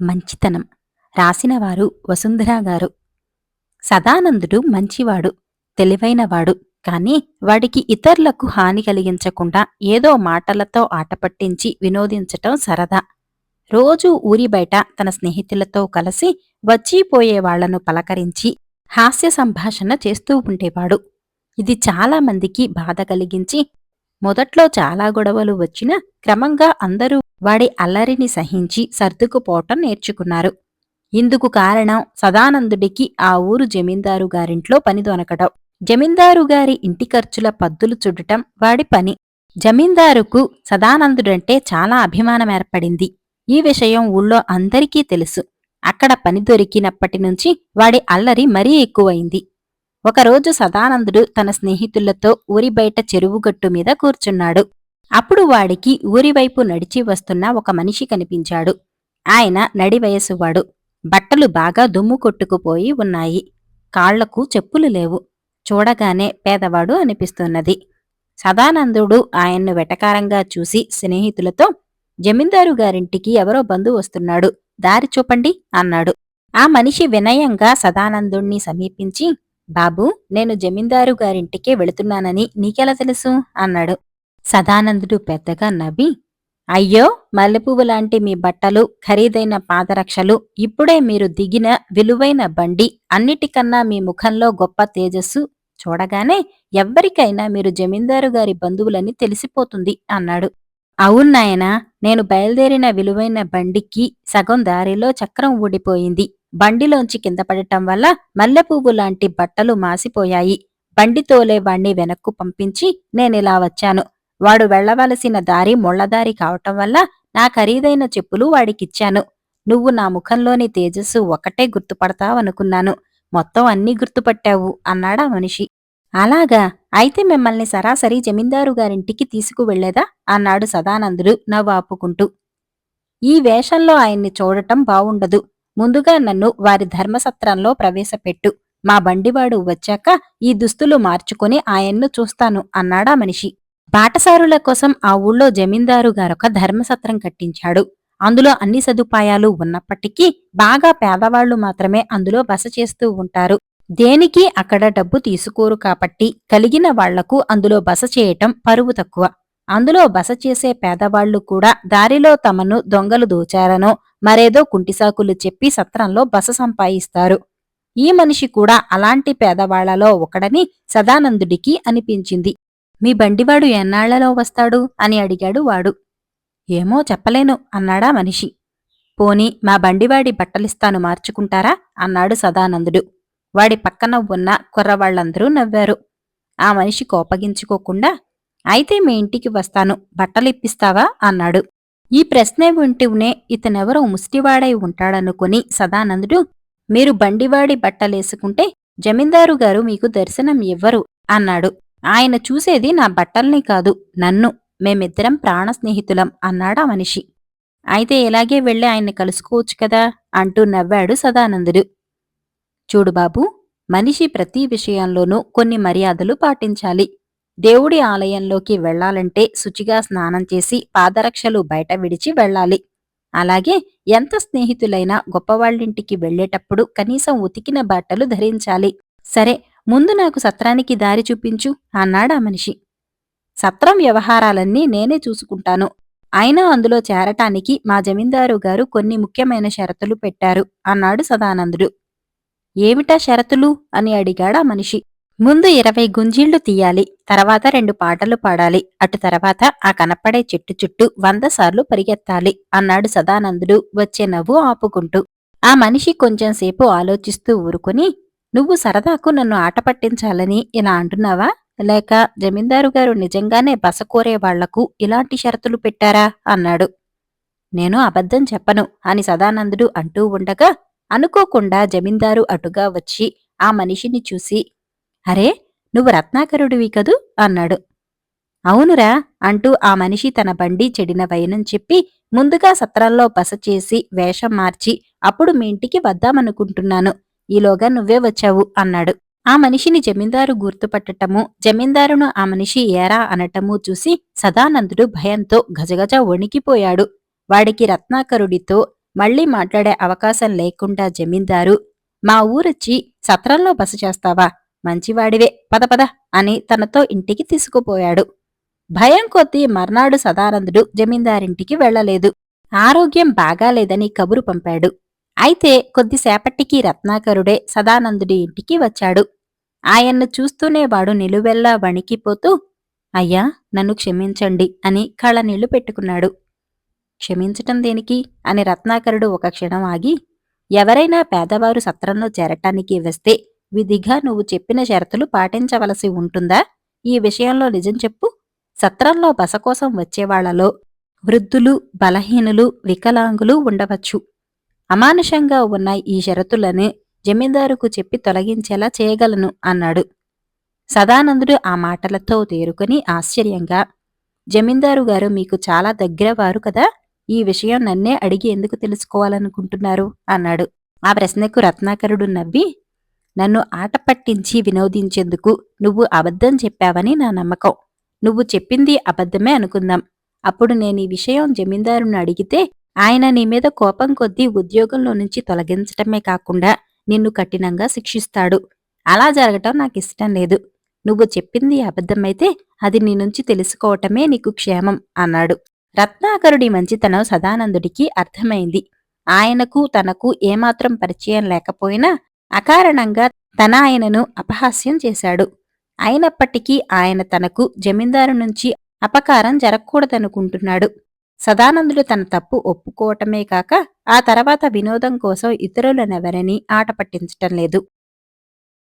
మంచితనం. రాసినవారు వసుంధరా గారు సదానందుడు మంచివాడు తెలివైనవాడు. కాని వాడికి ఇతరులకు హాని కలిగించకుండా ఏదో మాటలతో ఆటపట్టించి వినోదించటం సరదా. రోజూ ఊరి బయట తన స్నేహితులతో కలిసి వచ్చిపోయే వాళ్ళను పలకరించి హాస్య సంభాషణ చేస్తూ ఉండేవాడు. ఇది చాలా మందికి బాధ కలిగించి మొదట్లో చాలా గొడవలు వచ్చినా క్రమంగా అందరూ వాడి అల్లరిని సహించి సర్దుకుపోవటం నేర్చుకున్నారు. ఇందుకు కారణం సదానందుడికి ఆ ఊరు జమీందారు గారింట్లో పని దొనకటం. జమీందారు గారి ఇంటి ఖర్చుల పద్దులు చుడటం వాడి పని. జమీందారుకు సదానందుడంటే చాలా అభిమానం ఏర్పడింది. ఈ విషయం ఊళ్ళో అందరికీ తెలుసు. అక్కడ పని దొరికినప్పటి నుంచి వాడి అల్లరి మరీ ఎక్కువైంది. ఒకరోజు సదానందుడు తన స్నేహితులతో ఊరి బయట చెరువుగట్టు మీద కూర్చున్నాడు. అప్పుడు వాడికి ఊరివైపు నడిచి వస్తున్న ఒక మనిషి కనిపించాడు. ఆయన నడి వయసువాడు. బట్టలు బాగా దుమ్ము కొట్టుకుపోయి ఉన్నాయి. కాళ్ళకు చెప్పులు లేవు. చూడగానే పేదవాడు అనిపిస్తున్నది. సదానందుడు ఆయన్ను వెటకారంగా చూసి స్నేహితులతో జమీందారు గారింటికి ఎవరో బంధు వస్తున్నాడు. దారి చూపండి అన్నాడు. ఆ మనిషి వినయంగా సదానందుణ్ణి సమీపించి బాబూ నేను జమీందారు గారింటికే వెళుతున్నానని నీకెలా తెలుసు? అన్నాడు. సదానందుడు పెద్దగా నవ్వి అయ్యో మల్లెపువ్వు లాంటి మీ బట్టలు ఖరీదైన పాదరక్షలు ఇప్పుడే మీరు దిగిన విలువైన బండి అన్నిటికన్నా మీ ముఖంలో గొప్ప తేజస్సు. చూడగానే ఎవ్వరికైనా మీరు జమీందారు గారి బంధువులని తెలిసిపోతుంది అన్నాడు. అవునాయనా నేను బయలుదేరిన విలువైన బండికి సగం దారిలో చక్రం ఊడిపోయింది. బండిలోంచి కింద పడటం వల్ల మల్లెపువ్వు లాంటి బట్టలు మాసిపోయాయి. బండి తోలే వాణ్ణి వెనక్కు పంపించి నేనిలా వచ్చాను. వాడు వెళ్ళవలసిన దారి ముళ్ళదారి కావటం వల్ల నా ఖరీదైన చెప్పులు వాడికిచ్చాను. నువ్వు నా ముఖంలోని తేజస్సు ఒకటే గుర్తుపడతావనుకున్నాను. మొత్తం అన్నీ గుర్తుపట్టావు అన్నాడా మనిషి. అలాగా? అయితే మిమ్మల్ని సరాసరి జమీందారు గారింటికి తీసుకువెళ్ళేదా అన్నాడు సదానందుడు నవ్వు ఆపుకుంటూ. ఈ వేషంలో ఆయన్ని చూడటం బావుండదు. ముందుగా నన్ను వారి ధర్మసత్రంలో ప్రవేశపెట్టు. మా బండివాడు వచ్చాక ఈ దుస్తులు మార్చుకుని ఆయన్ను చూస్తాను అన్నాడా మనిషి. బాటసారుల కోసం ఆ ఊళ్ళో జమీందారు గారొక ధర్మసత్రం కట్టించాడు. అందులో అన్ని సదుపాయాలు ఉన్నప్పటికీ బాగా పేదవాళ్ళు మాత్రమే అందులో బస చేస్తూ ఉంటారు. దేనికి అక్కడ డబ్బు తీసుకోరు కాబట్టి కలిగిన వాళ్ళకు అందులో బస చేయటం పరువు తక్కువ. అందులో బస చేసే పేదవాళ్ళు కూడా దారిలో తమను దొంగలు దోచారనో మరేదో కుంటిసాకులు చెప్పి సత్రంలో బస సంపాయిస్తారు. ఈ మనిషి కూడా అలాంటి పేదవాళ్ళలో ఒకడని సదానందుడికి అనిపించింది. మీ బండివాడు ఎన్నాళ్ళలో వస్తాడు? అని అడిగాడు వాడు. ఏమో చెప్పలేను అన్నాడా మనిషి. పోని మా బండివాడి బట్టలిస్తాను మార్చుకుంటారా? అన్నాడు సదానందుడు. వాడి పక్కన ఉన్న కుర్రవాళ్ళందరూ నవ్వారు. ఆ మనిషి కోపగించుకోకుండా అయితే మీ ఇంటికి వస్తాను బట్టలిప్పిస్తావా? అన్నాడు. ఈ ప్రశ్నే వింటూనే ఇతనెవరో ముష్టివాడై ఉంటాడనుకుని సదానందుడు మీరు బండివాడి బట్టలేసుకుంటే జమీందారు గారు మీకు దర్శనం ఇవ్వరు అన్నాడు. ఆయన చూసేది నా బట్టల్ని కాదు నన్ను. మేమిద్దరం ప్రాణ స్నేహితులం అన్నాడా మనిషి. అయితే ఇలాగే వెళ్ళి ఆయన్ని కలుసుకోవచ్చు కదా? అంటూ నవ్వాడు సదానందుడు. చూడు బాబు మనిషి ప్రతి విషయంలోనూ కొన్ని మర్యాదలు పాటించాలి. దేవుడి ఆలయంలోకి వెళ్ళాలంటే శుచిగా స్నానం చేసి పాదరక్షలు బయట విడిచి వెళ్ళాలి. అలాగే ఎంత స్నేహితులైనా గొప్పవాళ్ళింటికి వెళ్ళేటప్పుడు కనీసం ఉతికిన బట్టలు ధరించాలి. సరే ముందు నాకు సత్రానికి దారి చూపించు అన్నాడా మనిషి. సత్రం వ్యవహారాలన్నీ నేనే చూసుకుంటాను. అయినా అందులో చేరటానికి మా జమీందారు గారు కొన్ని ముఖ్యమైన షరతులు పెట్టారు అన్నాడు సదానందుడు. ఏమిటా షరతులు? అని అడిగాడా మనిషి. ముందు ఇరవై గుంజీళ్ళు తీయాలి తర్వాత రెండు పాటలు పాడాలి అటు తర్వాత ఆ కనపడే చెట్టు చుట్టూ వంద సార్లు పరిగెత్తాలి అన్నాడు సదానందుడు వచ్చే నవ్వు ఆపుకుంటూ. ఆ మనిషి కొంచెంసేపు ఆలోచిస్తూ ఊరుకుని నువ్వు సరదాకు నన్ను ఆట పట్టించాలని ఇలా అంటున్నావా? లేక జమీందారు గారు నిజంగానే బస కోరే వాళ్ళకు ఇలాంటి షరతులు పెట్టారా? అన్నాడు. నేను అబద్ధం చెప్పను అని సదానందుడు అంటూ ఉండగా అనుకోకుండా జమీందారు అటుగా వచ్చి ఆ మనిషిని చూసి అరే నువ్వు రత్నాకరుడివి కదూ? అన్నాడు. అవునురా అంటూ ఆ మనిషి తన బండి చెడిన వయనం చెప్పి ముందుగా సత్రాల్లో బస చేసి వేషం మార్చి అప్పుడు మీ ఇంటికి వద్దామనుకుంటున్నాను. ఈలోగా నువ్వే వచ్చావు అన్నాడు. ఆ మనిషిని జమీందారు గుర్తుపట్టటము జమీందారును ఆ మనిషి ఏరా అనటము చూసి సదానందుడు భయంతో గజగజ వణికిపోయాడు. వాడికి రత్నాకరుడితో మళ్ళీ మాట్లాడే అవకాశం లేకుండా జమీందారు మా ఊరొచ్చి సత్రంలో బస చేస్తావా? మంచివాడివే పద పద అని తనతో ఇంటికి తీసుకుపోయాడు. భయం కొద్దీ మర్నాడు సదానందుడు జమీందారింటికి వెళ్ళలేదు. ఆరోగ్యం బాగాలేదని కబురు పంపాడు. అయితే కొద్దిసేపటికి రత్నాకరుడే సదానందుడి ఇంటికి వచ్చాడు. ఆయన్ను చూస్తూనే వాడు నిలువెల్లా వణికిపోతూ అయ్యా నన్ను క్షమించండి అని కళ్ళనీళ్ళు పెట్టుకున్నాడు. క్షమించటం దేనికి? అని రత్నాకరుడు ఒక క్షణం ఆగి ఎవరైనా పేదవారు సత్రంలో చేరటానికి వస్తే విధిగా నువ్వు చెప్పిన షరతులు పాటించవలసి ఉంటుందా? ఈ విషయంలో నిజం చెప్పు. సత్రంలో బస కోసం వచ్చేవాళ్ళలో వృద్ధులు బలహీనులు వికలాంగులు ఉండవచ్చు. అమానుషంగా ఉన్న ఈ షరతులను జమీందారుకు చెప్పి తొలగించేలా చేయగలను అన్నాడు. సదానందుడు ఆ మాటలతో తేరుకొని ఆశ్చర్యంగా జమీందారు గారు మీకు చాలా దగ్గరవారు కదా ఈ విషయం నన్నే అడిగి ఎందుకు తెలుసుకోవాలనుకుంటున్నారు? అన్నాడు. ఆ ప్రశ్నకు రత్నాకరుడు నవ్వి నన్ను ఆట పట్టించి వినోదించేందుకు నువ్వు అబద్ధం చెప్పావని నా నమ్మకం. నువ్వు చెప్పింది అబద్ధమే అనుకుందాం. అప్పుడు నేను ఈ విషయం జమీందారుని అడిగితే ఆయన నీ మీద కోపం కొద్దీ ఉద్యోగంలో నుంచి తొలగించటమే కాకుండా నిన్ను కఠినంగా శిక్షిస్తాడు. అలా జరగటం నాకు ఇష్టం లేదు. నువ్వు చెప్పింది అబద్ధమైతే అది నీ నుంచి తెలుసుకోవటమే నీకు క్షేమం అన్నాడు. రత్నాకరుడి మంచితనం సదానందుడికి అర్థమైంది. ఆయనకు తనకు ఏమాత్రం పరిచయం లేకపోయినా అకారణంగా తన ఆయనను అపహాస్యం చేశాడు. అయినప్పటికీ ఆయన తనకు జమీందారు నుంచి అపకారం జరగకూడదనుకుంటున్నాడు. సదానందుడు తన తప్పు ఒప్పుకోవటమే కాక ఆ తర్వాత వినోదం కోసం ఇతరులనెవరని ఆట పట్టించటం లేదు.